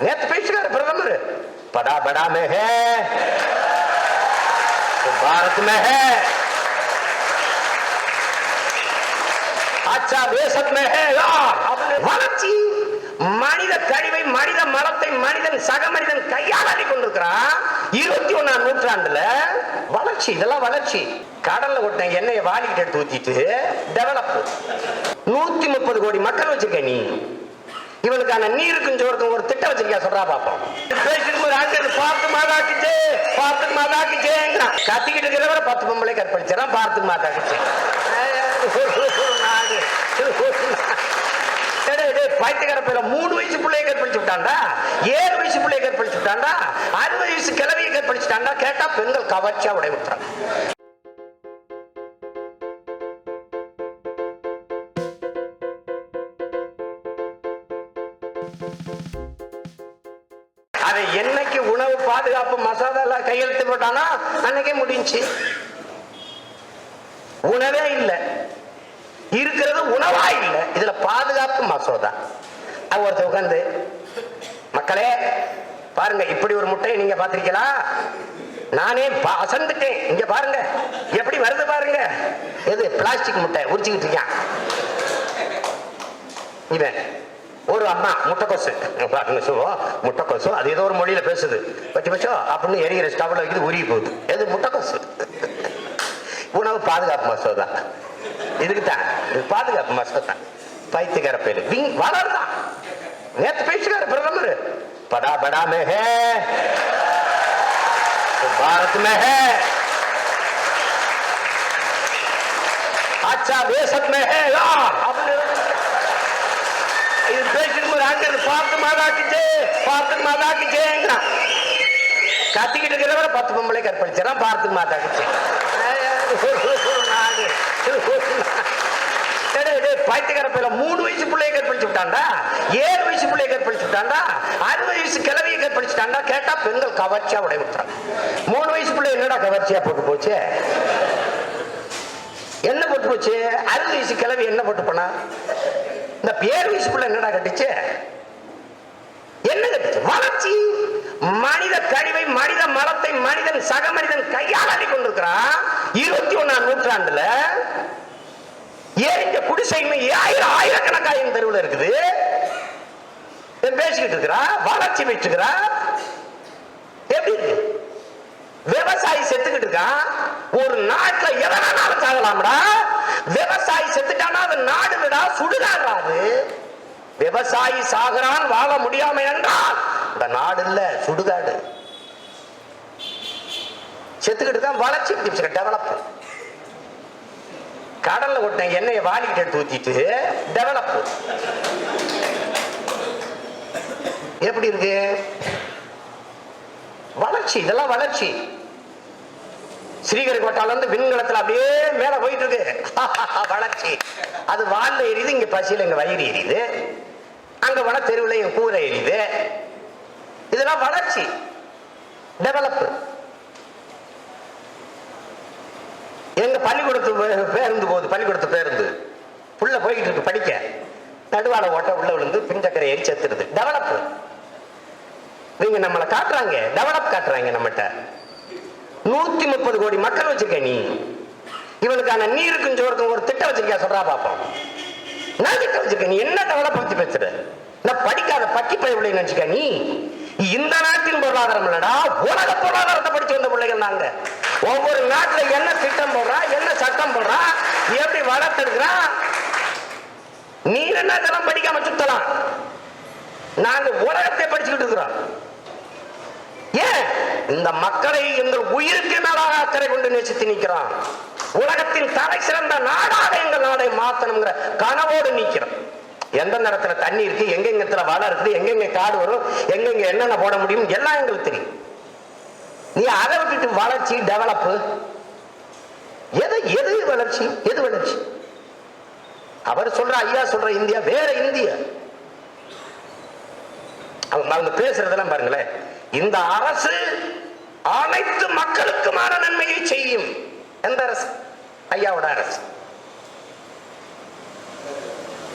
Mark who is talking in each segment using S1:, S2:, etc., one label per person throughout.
S1: நேத்து பேசுறாரு பிரதமர். படா படா மே ஹே பாரத் மே ஹே அச்சா தேசத் மே ஹே வளர்ச்சி. மனித கழிவை மனித மலத்தை மனிதன் சக மனிதன் கையாளி கொண்டிருக்கிறான். இருபத்தி ஒண்ணாம் நூற்றாண்டுல வளர்ச்சி இதெல்லாம் வளர்ச்சி. கடல்ல ஒட்ட எண்ணெயை வாளிக்கிட்டு எடுத்து ஊத்திட்டு டெவலப் நூத்தி முப்பது கோடி மக்கள் வச்சிருக்க நீ. இவனுக்கான நீருக்கும் சோருக்கும் ஒரு திட்டம் வச்சிருக்கா சொல்றா பாப்போம். பேசிக்கும்போது அங்க பார்த்து மாதாக்குச்சே பார்த்து மாதாக்குச்சேங்கிறான் கத்திக்கிட்டு இருக்கிறவர பத்து பொம்பளை கற்பழிச்சான் பார்த்து மாதாக்குச்சே. நாடு பைத்தியக்கார பேர மூணு வயசு பிள்ளைய கற்பழிச்சு விட்டாண்டா ஏழு வயசு பிள்ளைய கற்பழிச்சு விட்டாண்டா அறுபது வயசு கிழவியை கற்பழிச்சுட்டாண்டா கேட்டா பெண்கள் கவர்ச்சியா உடைய விட்டுறாங்க அதை என்னைக்கு உணவு பாதுகாப்பு மசோதா கையெழுத்து போட்டானா அன்னைக்கே முடிஞ்சு உணவே இல்லை. இருக்கிறது உணவா இல்லை. இதுல பாதுகாப்பு மசோதா. அது ஒருத்தர் உட்காந்து மக்களே பாருங்க இப்படி ஒரு முட்டையை நீங்க பாத்திருக்கீங்களா நானே அசந்துட்டேன். இங்க பாருங்க. எப்படி வருது பாருங்க. எது பிளாஸ்டிக் முட்டை உரிச்சுக்கிட்டு இருக்கான். இவன் ஒரு அம்மா முட்டைக்கொசு. பாருங்க சொல்லுவோம். முட்டைக்கோசு அது ஏதோ ஒரு மொழியில பேசுது. பச்சு பச்சோ அப்படின்னு எரிகிற ஸ்டவ்ல வைக்கிறது உருகி போகுது. எது? முட்டைக்கொசு. உணவு பாதுகாப்பு மசோதா. இதுக்கு தான். இது பாதுகாப்பு மசோதா. பைத்தியக்கார பேரு. விங் வளர்தான் நேத்து பேசுறாரு பிரதமர். படா படா மே ஹே பாரத் மே ஹே அச்சா தேசத் மே ஹே அப்படின்னு இது பேசிக்கும்போது அங்க இருந்து பார்த்து மாதாக்குச்சே பார்த்து மாதாக்குச்சேங்கிறான் கத்திக்கிட்டு இருக்கிறவரை பத்து பொம்பளை கற்பழிச்சான் பார்த்து மாதாக்குச்சே. நாடு. பைத்தியக்கார பேர மூணு வயசு பிள்ளைய கற்பழிச்சு விட்டாண்டா ஏழு வயசு பிள்ளைய கற்பழிச்சு விட்டாண்டா அறுபது வயசு கிழவியை கற்பழிச்சுட்டாண்டா கேட்டா பெண்கள் கவர்ச்சியா உடைய விட்டுறாங்க மூணு வயசு பிள்ளை என்னடா கவர்ச்சியா போட்டு போச்சு? என்ன போட்டு போச்சு? அறுபது வயசு கிழவி என்ன போட்டு போனா? இந்த பேர் வயசு என்னடா கட்டுச்சு? என்ன கட்டுச்சு வளர்ச்சி? மனித கழிவை மனித மலத்தை மனிதன் சக மனிதன் கையாளி கொண்டிருக்கிறான் இருபத்தி ஒண்ணாம் நூற்றாண்டுல ஏன் இங்க குடிசைமை ஆயிரம் ஆயிரக்கணக்காயிரம் தெருவில் இருக்குது. பேசிக்கிட்டு இருக்கிறா வளர்ச்சி பெற்றுக்கிறா. எப்படி இருக்கு? விவசாயி செத்துக்கிட்டு இருக்கான். ஒரு நாட்டுல எவனாலும் சாகலாம்டா? விவசாயி செத்துட்டானா? அது நாடுடா விடா அது விவசாயி சாகிறான் வாழ முடியாம என்றால் இந்த நாடு இல்ல சுடுகாடு. செத்துக்கிட்டு தான் வளர்ச்சி டெவலப் கடல்ல ஒட்டின எண்ணெயை வாலிக்கிட்ட தூத்திட்டு டெவலப் எப்படி இருக்கு? வளர்ச்சி இதெல்லாம் வளர்ச்சி. ஸ்ரீகரிகோட்டால இருந்து விண்கலத்துல அப்படியே மேல போயிட்டு இருக்கு வளர்ச்சி. அது வால்ல எரியுது இங்க பசியில இங்க வயிறு எரியுது. அங்க வன தெருவில் இங்க கூரை எரியுது. இதெல்லாம் வளர்ச்சி. டெவலப் எங்க பள்ளிக்கூடத்து பேருந்து போகுது பள்ளிக்கூடத்து பேருந்து. புள்ள போய்கிட்டு இருக்கு படிக்க. நடுவால ஓட்ட உள்ள விழுந்து பின்சக்கரை எரி செத்துருது டெவலப் நீங்க நம்மளை காட்டுறாங்க. டெவலப் காட்டுறாங்க நம்மகிட்ட. நூத்தி முப்பது கோடி மக்கள் வச்சிருக்க நீ. இவனுக்கான நீருக்கும் சோருக்கும் ஒரு திட்டம் வச்சிருக்கியா? சொல்றா பாப்போம். நான் திட்டம் வச்சிருக்க நீ என்ன தவளை பத்தி பேசுற? நான் படிக்காத பக்கி பயிர்களை நினைச்சுக்க நீ? இந்த நாட்டின் பொருளாதாரம் இல்லடா. உலக பொருளாதாரத்தை படிச்சு வந்த பிள்ளைகள் நாங்க. ஒவ்வொரு நாட்டுல என்ன திட்டம் போடுறா? என்ன சட்டம் போடுறா? எப்படி வளர்த்தெடுக்கிறா நீ என்ன இதெல்லாம் படிக்காம சுத்தலாம்? நாங்க உலகத்தை படிச்சுக்கிட்டு இருக்கிறோம். இந்த மக்களை எங்கள் உயிருக்கு மேலாக அக்கறை கொண்டு நேசித்து நிற்கிறான். உலகத்தின் தலை சிறந்த நாடாக எங்கள் நாடை மாத்தணுங்கிற கனவோடு நிற்கிறோம் எந்த நேரத்துல தண்ணி இருக்கு எங்கெங்கத்துல வளம் இருக்குது எங்கெங்க காடு வரும் எங்கெங்க என்னென்ன போட முடியும் எல்லாம் எங்களுக்கு தெரியும். நீ அதை விட்டுட்டு வளர்ச்சி டெவலப்பு எது எது வளர்ச்சி எது வளர்ச்சி? அவர் சொல்ற ஐயா சொல்ற இந்தியா வேற இந்தியா. அவங்க அவங்க பேசுறதெல்லாம் பாருங்களேன். இந்த அரசு அனைத்து மக்களுக்குமான நன்மையை செய்யும். எந்த அரசு? ஐயாவோட அரசு.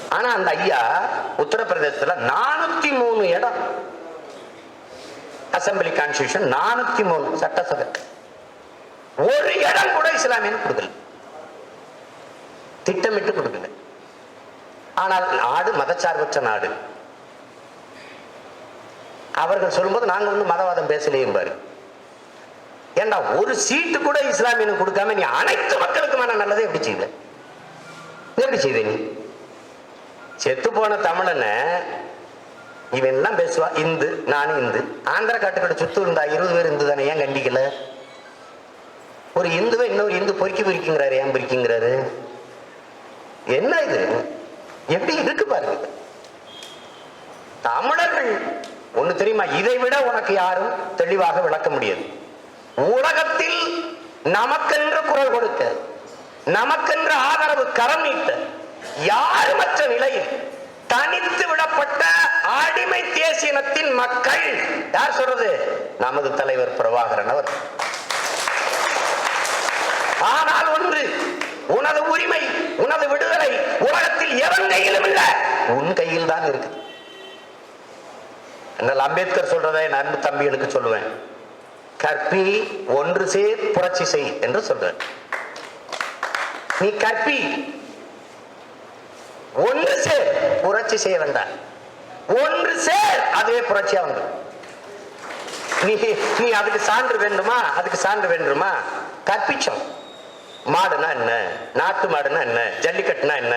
S1: ஆனா அந்த ஐயா உத்தரப்பிரதேசத்துல நானூத்தி மூணு இடம். அசம்பிளி கான்ஸ்டியூஷன் நானூத்தி மூணு சட்டசபை. ஒரு இடம் கூட இஸ்லாமியன் கொடுக்கல. திட்டமிட்டு கொடுக்கல. ஆனால் நாடு மதச்சார்பற்ற நாடு. அவர்கள் சொல்லும்போது நாங்கள் வந்து மதவாதம் பேசலையும் பாரு. ஏண்டா ஒரு சீட்டு கூட இஸ்லாமியனுக்கு கொடுக்காம நீ அனைத்து மக்களுக்குமான நல்லதை எப்படி செய்வ? எப்படி செய்த நீ? செத்து போன தமிழனை இவன் எல்லாம் பேசுவா இந்து நானும் இந்து. ஆந்திர காட்டுக்கிட்ட சுத்து இருந்தா இருபது பேர் இந்து தானே ஏன் கண்டிக்கல? ஒரு இந்துவை இன்னொரு இந்து பொறுக்கி பொறிக்குங்கிறாரு ஏன் பொறிக்குங்கிறாரு? என்ன இது? எப்படி இருக்கு பாருங்க. தமிழர்கள் ஒண்ணு தெரியுமா? இதை விட உனக்கு யாரும் தெளிவாக விளக்க முடியாது. உலகத்தில் நமக்கென்று குரல் கொடுக்க நமக்கென்று ஆதரவு கரம் நீட்ட யாருமற்ற நிலையில் தனித்து விடப்பட்ட அடிமை தேசியனத்தின் மக்கள்? யார் சொல்றது? நமது தலைவர் பிரபாகரன் அவர். ஆனால் ஒன்று உனது உரிமை உனது விடுதலை உலகத்தில் எவன் கையிலும் இல்லை. உன் கையில் தான் இருக்குது என்னால் அம்பேத்கர் சொல்றதை என் அன்பு தம்பிகளுக்கு சொல்லுவேன். கற்பி ஒன்று சேர் புரட்சி செய் என்று சொல்றேன். நீ கற்பி ஒன்று சேர் புரட்சி செய்ய வேண்டாம். ஒன்று சேர் அதுவே புரட்சியா வந்து. நீ நீ அதுக்கு சான்று வேண்டுமா? அதுக்கு சான்று வேண்டுமா? கற்பிச்சோம். மாடுனா என்ன? நாட்டு மாடுனா என்ன? ஜல்லிக்கட்டுனா என்ன?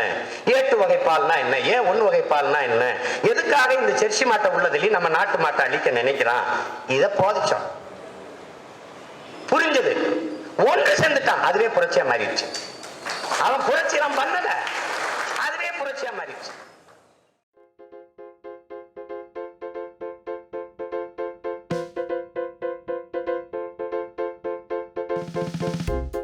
S1: ஏட்டு வகை பால்னா என்ன? ஏன் ஒன்று வகை பால்னா என்ன? எதுக்காக இந்த ஜெர்சி மாட்டை உள்ளதுலேயும் நம்ம நாட்டு மாட்டை அழிக்க நினைக்கிறான்? இதை போதிச்சோம். புரிஞ்சது. ஒன்று சேர்ந்துட்டான். அதுவே புரட்சியா மாறிடுச்சு. அவன் புரட்சி எல்லாம் பண்ணல. அதுவே புரட்சியா மாறிடுச்சு. thank you